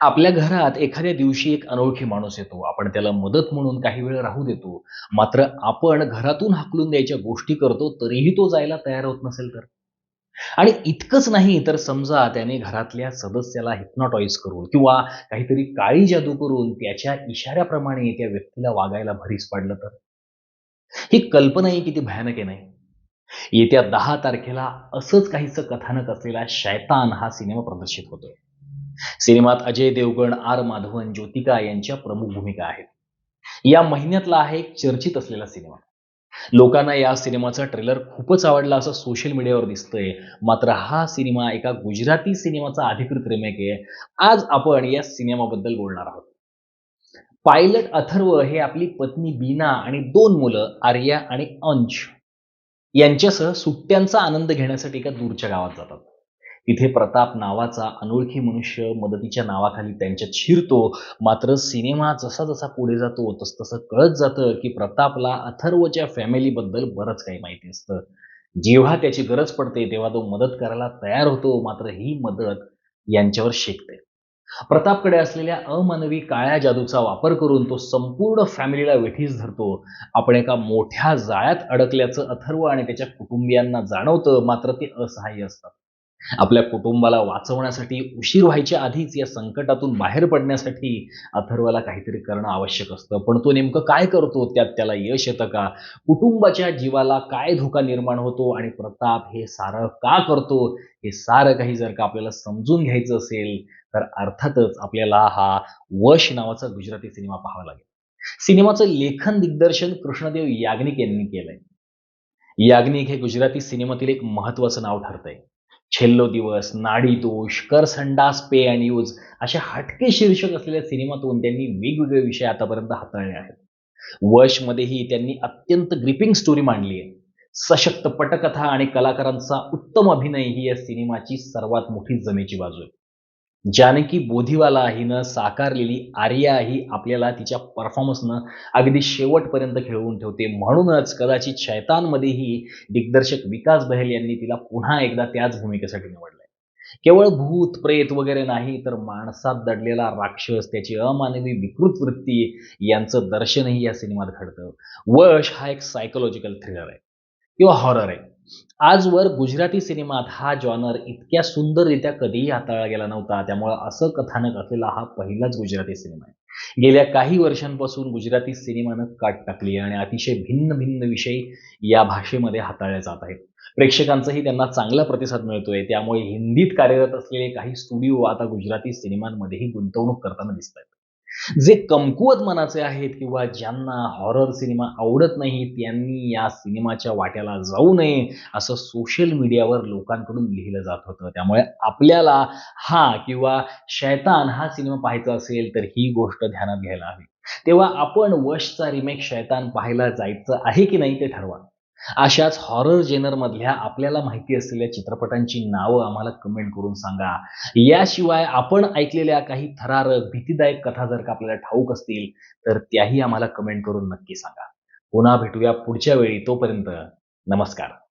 आपल्या घरात एखाद्या दिवशी एक अनोळखी माणूस येतो. आपण त्याला मदत म्हणून काही वेळ राहू देतो. मात्र आपण घरातून हाकलून द्यायच्या गोष्टी करतो, तरीही तो जायला तयार होत नसेल तर? आणि इतकंच नाही तर समजा त्याने घरातल्या सदस्याला हिप्नोटाइज करून किंवा काहीतरी काळी जादू करून त्याच्या इशाऱ्याप्रमाणे त्या व्यक्तीला वागायला भरीस पाडलं तर? ही कल्पनाही किती भयानक आहे नाही? येत्या दहा तारखेला असंच काहीच कथानक असलेला शैतान हा सिनेमा प्रदर्शित होतोय. सिनेमात अजय देवगण, आर. माधवन, ज्योतिका यांच्या प्रमुख भूमिका आहेत. या महिन्यातला आहे एक चर्चित असलेला सिनेमा. लोकांना या सिनेमाचा ट्रेलर खूपच आवडला असं सोशल मीडियावर दिसतंय. मात्र हा सिनेमा एका गुजराती सिनेमाचा अधिकृत रिमेक आहे. आज आपण या सिनेमाबद्दल बोलणार आहोत. पायलट अथर्व हे आपली पत्नी बीना आणि दोन मुलं आर्या आणि अंश यांच्यासह सुट्ट्यांचा आनंद घेण्यासाठी एका दूरच्या गावात जातात. तिथे प्रताप नावाचा अनोळखी मनुष्य मदतीच्या नावाखाली त्यांच्यात शिरतो. मात्र सिनेमा जसा जसा पुढे जातो तसतसं कळत जातं की प्रतापला अथर्वच्या फॅमिलीबद्दल बरंच काही माहिती असतं. जेव्हा त्याची गरज पडते तेव्हा तो मदत करायला तयार होतो. मात्र ही मदत यांच्यावर शेकते. प्रतापकडे असलेल्या अमानवी काळ्या जादूचा वापर करून तो संपूर्ण फॅमिलीला वेठीस धरतो. आपण एका मोठ्या जाळ्यात अडकल्याचं अथर्व आणि त्याच्या कुटुंबियांना जाणवतं. मात्र ते असहाय्य असतात. आपल्या कुटुंबाला वाचवण्यासाठी उशीर व्हायच्या आधीच या संकटातून बाहेर पडण्यासाठी अथर्वला काहीतरी करणं आवश्यक असतं. पण तो नेमकं काय करतो? त्यात त्याला यश येतं का? कुटुंबाच्या जीवाला काय धोका निर्माण होतो आणि प्रताप हे सारं का करतो? हे सारं काही जर का आपल्याला समजून घ्यायचं असेल तर अर्थातच आपल्याला हा वश नावाचा गुजराती सिनेमा पाहावा लागेल. सिनेमाचं लेखन दिग्दर्शन कृष्णदेव याज्ञिक यांनी केलंय. याज्ञिक हे गुजराती सिनेमातील एक महत्वाचं नाव ठरतंय. छेल्लो दिवस, नाडी दोष, कर संडास पे आणि यूज अशा हटके शीर्षक असलेल्या सिनेमातून त्यांनी वेगवेगळे विषय आतापर्यंत हाताळले आहेत. वशमध्येही त्यांनी अत्यंत ग्रिपिंग स्टोरी मांडली आहे. सशक्त पटकथा आणि कलाकारांचा उत्तम अभिनय ही या सिनेमाची सर्वात मोठी जमेची बाजू आहे. जानकी बोधीवाला हिनं साकारलेली आर्या ही आपल्याला तिच्या परफॉर्मन्सनं अगदी शेवटपर्यंत खेळवून ठेवते. म्हणूनच कदाचित शैतानमध्येही दिग्दर्शक विकास बहल यांनी तिला पुन्हा एकदा त्याच भूमिकेसाठी निवडलंय. केवळ भूत, प्रेत वगैरे नाही तर माणसात दडलेला राक्षस, त्याची अमानवी विकृत वृत्ती यांचं दर्शनही या सिनेमात घडतं. वश हा एक सायकोलॉजिकल थ्रिलर आहे किंवा हॉरर आहे. आजवर गुजराती सिनेमात हा जॉनर इतक्या सुंदररित्या कधीही हाताळला गेला नव्हता. त्यामुळं असं कथानक असलेला हा पहिलाच गुजराती सिनेमा आहे. गेल्या काही वर्षांपासून गुजराती सिनेमानं काट टाकली आणि अतिशय भिन्न भिन्न विषय या भाषेमध्ये हाताळले जात आहेत. प्रेक्षकांचाही त्यांना चांगला प्रतिसाद मिळतोय. त्यामुळे हिंदीत कार्यरत असलेले काही स्टुडिओ आता गुजराती सिनेमांमध्येही गुंतवणूक करताना दिसतायत. जे कमकुवत मनाचे आहेत किंवा ज्यांना हॉरर सिनेमा आवडत नाही त्यांनी या सिनेमाच्या वाट्याला जाऊ नये असं सोशल मीडियावर लोकांकडून लिहिलं जात होतं. त्यामुळे आपल्याला हा किंवा शैतान हा सिनेमा पाहायचा असेल तर ही गोष्ट ध्यानात घ्यायला हवी. तेव्हा आपण वशचा रिमेक शैतान पाहायला जायचं आहे की नाही ते ठरवा. अशाच हॉरर जेनरमधल्या आपल्याला माहिती असलेल्या चित्रपटांची नावं आम्हाला कमेंट करून सांगा. याशिवाय आपण ऐकलेल्या काही थरारक, भीतीदायक कथा जर का आपल्याला ठाऊक असतील तर त्याही आम्हाला कमेंट करून नक्की सांगा. पुन्हा भेटूया पुढच्या वेळी. तोपर्यंत नमस्कार.